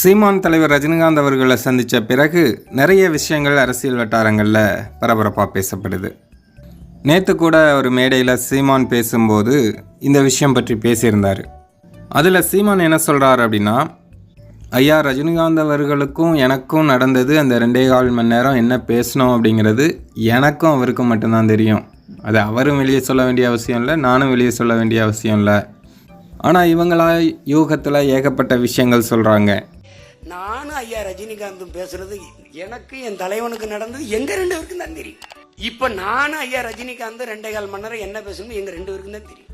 சீமான் தலைவர் ரஜினிகாந்த் அவர்களை சந்தித்த பிறகு நிறைய விஷயங்கள் அரசியல் வட்டாரங்களில் பரபரப்பாக பேசப்படுது. நேற்று கூட ஒரு மேடையில் சீமான் பேசும்போது இந்த விஷயம் பற்றி பேசியிருந்தார். அதில் சீமான் என்ன சொல்கிறார் அப்படின்னா ஐயா ரஜினிகாந்த் அவர்களுக்கும் எனக்கும் நடந்தது அந்த ரெண்டே கால் மணி நேரம் என்ன பேசணும் அப்படிங்கிறது எனக்கும் அவருக்கும் மட்டும்தான் தெரியும். அது அவரும் வெளியே சொல்ல வேண்டிய அவசியம் இல்லை நானும் வெளியே சொல்ல வேண்டிய அவசியம் இல்லை. ஆனால் இவங்களா யூகத்தில் ஏகப்பட்ட விஷயங்கள் சொல்கிறாங்க நானும் ஐயா ரஜினிகாந்தும் பேசுறது எனக்கு என் தலைவனுக்கு நடந்தது எங்க ரெண்டு பேருக்கும் தான் தெரியும். இப்ப நானும் ஐயா ரஜினிகாந்த் ரெண்டே கால் மணி நேரம் என்ன பேசணும் எங்க ரெண்டு பேருக்கும் தான் தெரியும்.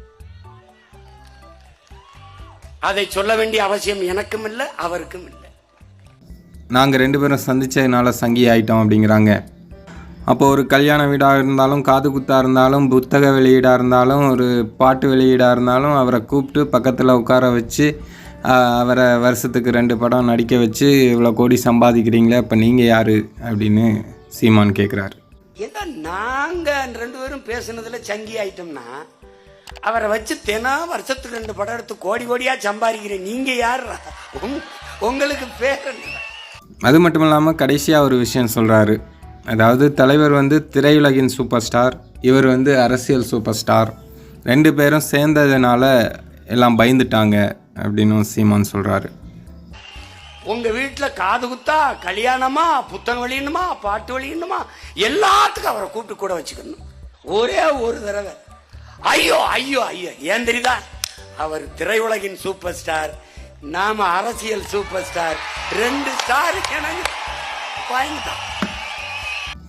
அதை சொல்ல வேண்டிய அவசியம் எனக்கும் இல்லை அவருக்கும் இல்லை. நாங்கள் ரெண்டு பேரும் சந்திச்சதுனால சங்கி ஆயிட்டோம் அப்படிங்கிறாங்க. அப்போ ஒரு கல்யாண வீடாக இருந்தாலும் காது குத்தாக இருந்தாலும் புத்தக வெளியீடாக இருந்தாலும் ஒரு பாட்டு வெளியீடாக இருந்தாலும் அவரை கூப்பிட்டு பக்கத்தில் உட்கார வச்சு அவரை வருஷத்துக்கு ரெண்டு படம் நடிக்க வச்சு இவ்வளோ கோடி சம்பாதிக்கிறீங்களே அப்போ நீங்கள் யார் அப்படின்னு சீமான் கேட்குறாரு ஏன்னா நாங்க ரெண்டு பேரும் பேசுனதுல சங்கி ஆயிட்டோம்னா அவரை வச்சு தினம் வருஷத்துக்கு ரெண்டு படம் எடுத்து கோடி கோடியா சம்பாதிக்கிறேன். நீங்க யார் உங்களுக்கு பேர் என்ன? அது மட்டும் இல்லாமல் கடைசியாக ஒரு விஷயம் சொல்கிறாரு அதாவது தலைவர் வந்து திரையுலகின் சூப்பர் ஸ்டார் இவர் வந்து அரசியல் சூப்பர் ஸ்டார். ரெண்டு பேரும் சேர்ந்ததுனால எல்லாம் பயந்துட்டாங்க. அப்படின்னு சீமான் சொல்கிறாரு உங்க வீட்டுல காது குத்தா கல்யாணமா புத்தகம் வெளியணுமா பாட்டு வெளியணுமா எல்லாத்துக்கும் அவரை கூப்பிட்டு கூட வச்சுக்கணும். ஒரே ஒரு தடவை. ஐயோ ஐயோ ஐயோ ஏன் தெரியுதா? அவர் திரையுலகின் சூப்பர் ஸ்டார் நாம அரசியல் சூப்பர் ஸ்டார் ரெண்டு ஸ்டார் எனக்கு வாங்கிட்டோம்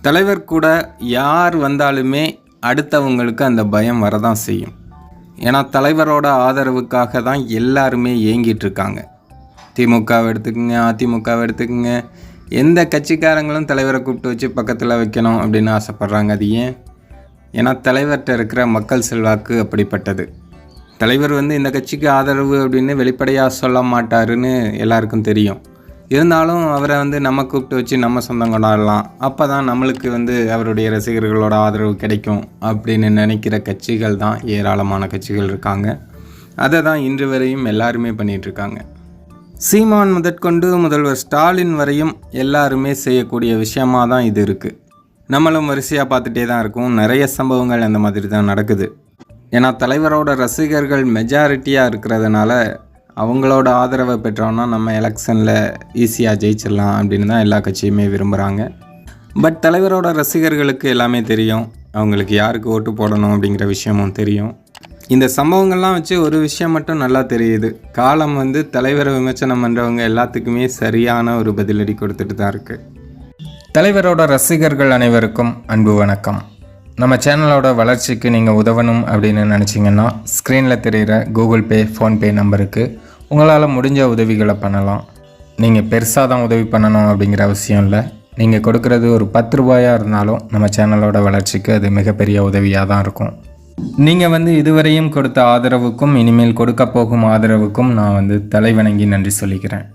தலைவர் கூட யார் வந்தாலுமே அடுத்தவங்களுக்கு அந்த பயம் வரதான் செய்யும். ஏன்னா தலைவரோட ஆதரவுக்காக தான் எல்லாருமே ஏங்கிட்டு இருக்காங்க திமுகவை எடுத்துக்கோங்க அதிமுகவை எடுத்துக்கோங்க. எந்த கட்சிக்காரங்களும் தலைவரை கூப்பிட்டு வச்சு பக்கத்தில் வைக்கணும் அப்படின்னு ஆசைப்பட்றாங்க அது ஏன்? ஏன்னா தலைவர்கிட்ட இருக்கிற மக்கள் செல்வாக்கு அப்படிப்பட்டது. தலைவர் வந்து இந்த கட்சிக்கு ஆதரவு அப்படின்னு வெளிப்படையாக சொல்ல மாட்டாருன்னு எல்லாருக்கும் தெரியும். இருந்தாலும் அவரை வந்து நம்ம கூப்பிட்டு வச்சு நம்ம சொந்தம் கொண்டாடலாம். அப்போ தான் நம்மளுக்கு வந்து அவருடைய ரசிகர்களோட ஆதரவு கிடைக்கும் அப்படின்னு நினைக்கிற கட்சிகள் தான் ஏராளமான கட்சிகள் இருக்காங்க. அதை தான் இன்று வரையும் எல்லாருமே பண்ணிகிட்ருக்காங்க சீமான் முதற்கொண்டு முதல்வர் ஸ்டாலின் வரையும் எல்லாருமே செய்யக்கூடிய விஷயமா தான் இது இருக்குது நம்மளும் வரிசையாக பார்த்துட்டே தான் இருக்கும். நிறைய சம்பவங்கள் அந்த மாதிரி தான் நடக்குது. ஏன்னா தலைவரோட ரசிகர்கள் மெஜாரிட்டியாக இருக்கிறதுனால அவங்களோட ஆதரவை பெற்றோம்னா நம்ம எலெக்ஷனில் ஈஸியாக ஜெயிச்சிடலாம் அப்படின்னு தான் எல்லா கட்சியுமே விரும்புகிறாங்க பட் தலைவரோட ரசிகர்களுக்கு எல்லாமே தெரியும். அவங்களுக்கு யாருக்கு ஓட்டு போடணும் அப்படிங்கிற விஷயமும் தெரியும். இந்த சம்பவங்கள்லாம் வச்சு ஒரு விஷயம் மட்டும் நல்லா தெரியுது. காலம் வந்து தலைவரை விமர்சனம் பண்ணுறவங்க எல்லாத்துக்குமே சரியான ஒரு பதிலடி கொடுத்துட்டு தான் இருக்குது தலைவரோட ரசிகர்கள் அனைவருக்கும் அன்பு வணக்கம். நம்ம சேனலோட வளர்ச்சிக்கு நீங்கள் உதவணும் அப்படின்னு நினச்சிங்கன்னா ஸ்க்ரீனில் தெரிகிற கூகுள் பே ஃபோன்பே நம்பருக்கு உங்களால் முடிஞ்ச உதவிகளை பண்ணலாம். நீங்கள் பெருசாக தான் உதவி பண்ணணும் அப்படிங்கிற அவசியம் இல்லை. நீங்கள் கொடுக்குறது ஒரு பத்து ரூபாயாக இருந்தாலும் நம்ம சேனலோட வளர்ச்சிக்கு அது மிகப்பெரிய உதவியாக தான் இருக்கும். நீங்கள் வந்து இதுவரையும் கொடுத்த ஆதரவுக்கும் இனிமேல் கொடுக்க போகும் ஆதரவுக்கும் நான் வந்து தலைவணங்கி நன்றி சொல்லிக்கிறேன்.